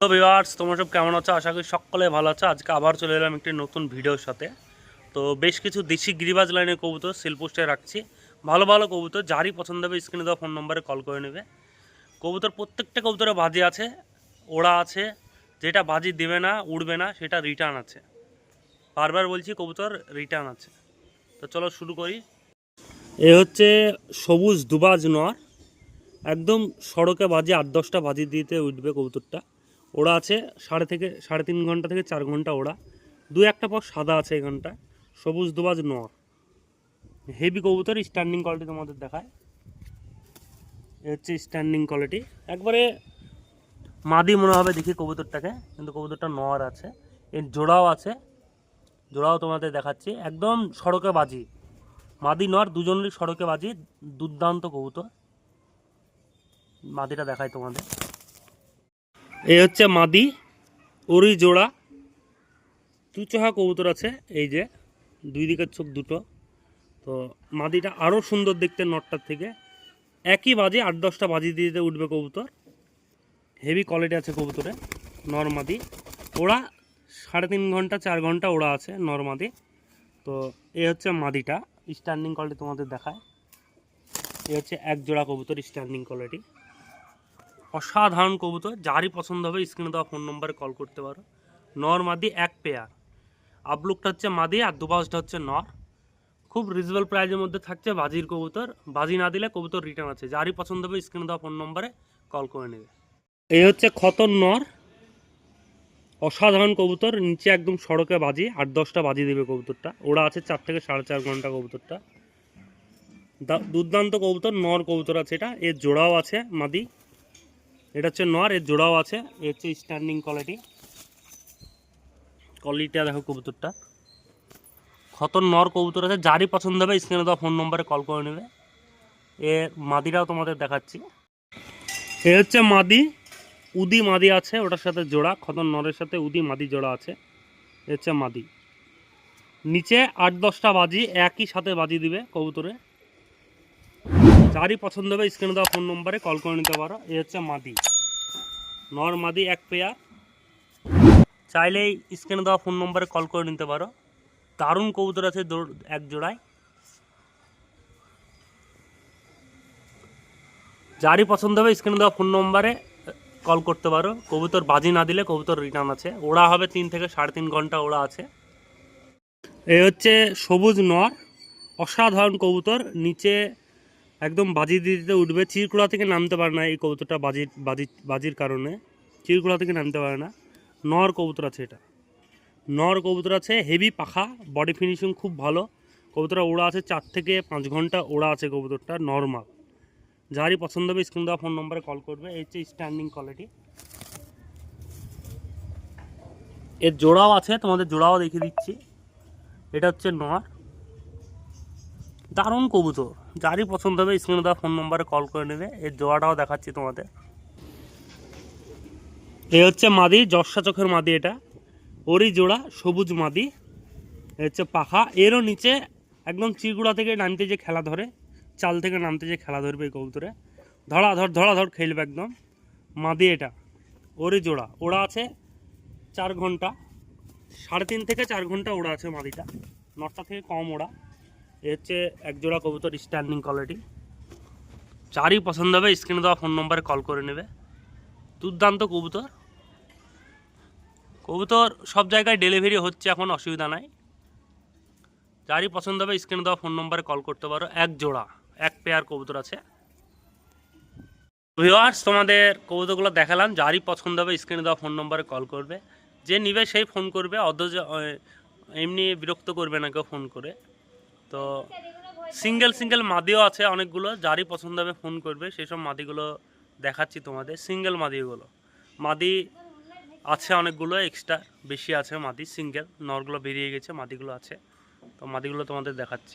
তো ভিউয়ার্স, তোমরা সব কেমন আছো? আশা করি সকলে ভালো আছো। আজকে আবার চলে এলাম একটি নতুন ভিডিওর সাথে। তো বেশ কিছু দেশি গিরিবাজ লাইনের কবুতর সেল পোস্টে রাখছি। ভালো ভালো কবুতর, যারই পছন্দ হবে স্ক্রিনে দেওয়া ফোন নম্বরে কল করে নেবে। কবুতর প্রত্যেকটা কবুতরে বাজি আছে, ওড়া আছে, যেটা বাজি দেবে না, উড়বে না, সেটা রিটার্ন আছে। বারবার বলছি, কবুতর রিটার্ন আছে। তো চলো শুরু করি। এ হচ্ছে সবুজ দুবাজ নর। একদম সড়কে বাজি, আট, দশটা বাজি দিতে উঠবে কবুতরটা। ওরা আছে, সাড়ে থেকে, সাড়ে তিন ঘণ্টা থেকে চার ঘণ্টা ওরা দু একটা পর সাদা আছে এখানটা সবুজ দুবাজ নর হেভি কবুতর স্ট্যান্ডিং কোয়ালিটি তোমাদের দেখায়। এ হচ্ছে স্ট্যান্ডিং কোয়ালিটি একবারে মাদি মনে হবে দেখি কবুতরটাকে, কিন্তু কবুতরটা নর আছে। এর জোড়াও আছে, জোড়াও তোমাদের দেখাচ্ছি। একদম সড়কে বাজি। মাদি নর দুজনেরই সড়কে বাজি, দুর্দান্ত কবুতর। মাদিটা দেখায় তোমাদের। এই হচ্ছে মাদি, ওরই জোড়া। চুচোহা কবুতর আছে, এই যে, দুই দিকের চোখ দুটো। তো মাদিটা আরও সুন্দর দেখতে নটটার থেকে। একই বাজে, আট দশটা বাজি দিতে উঠবে কবুতর। হেভি কোয়ালিটি আছে কবুতরে নর্মাদি ওরা সাড়ে তিন ঘণ্টা, চার ঘণ্টা ওরা আছে নর্মাদি তো এ হচ্ছে মাদিটা স্ট্যান্ডিং কোয়ালিটি তোমাদের দেখায়। এ হচ্ছে এক জোড়া কবুতর স্ট্যান্ডিং কোয়ালিটি অসাধারণ কবুতর, যারই পছন্দ হবে স্ক্রিনে দেওয়া ফোন নম্বরে কল করতে পারো। নর মাদি এক পেয়ার আপলুকটা হচ্ছে মাদি আর দুবাসটা হচ্ছে নর। খুব রিজনেবল প্রাইজের মধ্যে থাকছে বাজির কবুতর। বাজি না দিলে কবুতর রিটার্ন আছে। যারই পছন্দ হবে স্ক্রিনে দেওয়া ফোন নম্বরে কল করে নেবে। এই হচ্ছে খতর নর। অসাধারণ কবুতর। নিচে একদম সড়কে বাজি, আট দশটা বাজি দেবে কবুতরটা। ওরা আছে চার থেকে সাড়ে চার ঘণ্টা কবুতরটা। দুর্দান্ত কবুতর, নর কবুতর আছে এটা। এর জোড়াও আছে মাদি। এটা হচ্ছে নর, এর জোড়াও আছে, এ হচ্ছে স্ট্যান্ডিং কোয়ালিটি কোয়ালিটিটা দেখো কবুতরটা। খতর নর কবুতর আছে, যারই পছন্দ হবে স্ক্রিনে দেওয়া ফোন নম্বরে কল করে নেবে। এর মাদিরাও তোমাদের দেখাচ্ছি। এ হচ্ছে মাদি, উদি মাদি আছে, ওটার সাথে জোড়া, খতন নরের সাথে উদি মাদি জোড়া আছে। এ হচ্ছে মাদি। নিচে আট দশটা বাজি, একই সাথে বাজি দিবে কবুতরে। যারই পছন্দ হবে স্ক্রিনে দেওয়া ফোন নম্বরে কল করে নিতে পারো। এ হচ্ছে মাদি। নর মাদি এক পেয়ার। চাইলেই স্ক্রিনে দেওয়া ফোন নম্বরে কল করে নিতে পারো। দারুণ কবুতর আছে এক জোড়ায়। যারই পছন্দ হবে স্ক্রিনে দেওয়া ফোন নম্বরে কল করতে পারো। কবুতর বাজি না দিলে কবুতর রিটার্ন আছে। ওরা হবে তিন থেকে সাড়ে তিন ঘণ্টা ওরা আছে। এই হচ্ছে সবুজ নর। অসাধারণ কবুতর। নিচে একদম বাজি দিতে উঠবে চিরকুড়া থেকে নামতে পারে না এই কবুতরটা বাজির বাজি বাজির কারণে। চিরকুড়া থেকে নামতে পারে না। নর কবুতর আছে এটা। নর কবুতর আছে হেভি পাখা বডি ফিনিশিং খুব ভালো। কবুতরটা ওড়া আছে চার থেকে পাঁচ ঘণ্টা ওড়া আছে কবুতরটা নর্মাল যারই পছন্দ হবে স্ক্রিন দেওয়া ফোন নম্বরে কল করবে, এই হচ্ছে স্ট্যান্ডিং কোয়ালিটি এর জোড়াও আছে, তোমাদের জোড়াও দেখিয়ে দিচ্ছি। এটা হচ্ছে নর। দারুণ কবুতর। যারই পছন্দ হবে স্ক্রিনে দেওয়া ফোন নম্বরে কল করে নেবে। এর জোড়াটাও দেখাচ্ছি তোমাদের। এ হচ্ছে মাদি জর্ষা চোখের মাদি এটা। ওরই জোড়া, সবুজ মাদি। এ হচ্ছে পাখা। এরও নিচে একদম চিরগুড়া থেকে নামতে যে খেলা ধরে, চাল থেকে নামতে যে খেলা ধরবে এই কবুতরে। ধরা ধর ধরা ধর খেলবে একদম। মাদি এটা, ওরই জোড়া। ওরা আছে চার ঘণ্টা, সাড়ে তিন থেকে চার ঘণ্টা ওড়া আছে মাদিটা। নটা থেকে কম ওড়া। এ হচ্ছে এক জোড়া কবুতর স্ট্যান্ডিং কোয়ালিটি চারই পছন্দ হবে স্ক্রিনে দেওয়া ফোন নম্বরে কল করে নেবে। দুর্দান্ত কবুতর। কবুতর সব জায়গায় ডেলিভারি হচ্ছে এখন, অসুবিধা নাই। যারই পছন্দ হবে স্ক্রিনে দেওয়া ফোন নম্বরে কল করতে পারো। এক জোড়া, এক পেয়ার কবুতর আছে। ভিওয়ার্স তোমাদের কবুতরগুলো দেখালাম। যারই পছন্দ হবে স্ক্রিনে দেওয়া ফোন নম্বরে কল করবে। যে নিবে সেই ফোন করবে। অথচ এমনি বিরক্ত করবে না কেউ ফোন করে। তো সিঙ্গেল সিঙ্গেল মাদিও আছে অনেকগুলো, যারই পছন্দ হবে ফোন করবে সেই সব মাদিগুলো দেখাচ্ছি তোমাদের, সিঙ্গেল মাদিগুলো। মাদি আছে অনেকগুলো এক্সট্রা বেশি আছে মাদি, সিঙ্গেল, নরগুলো বেরিয়ে গেছে, মাদিগুলো আছে, তো মাদিগুলো তোমাদের দেখাচ্ছি।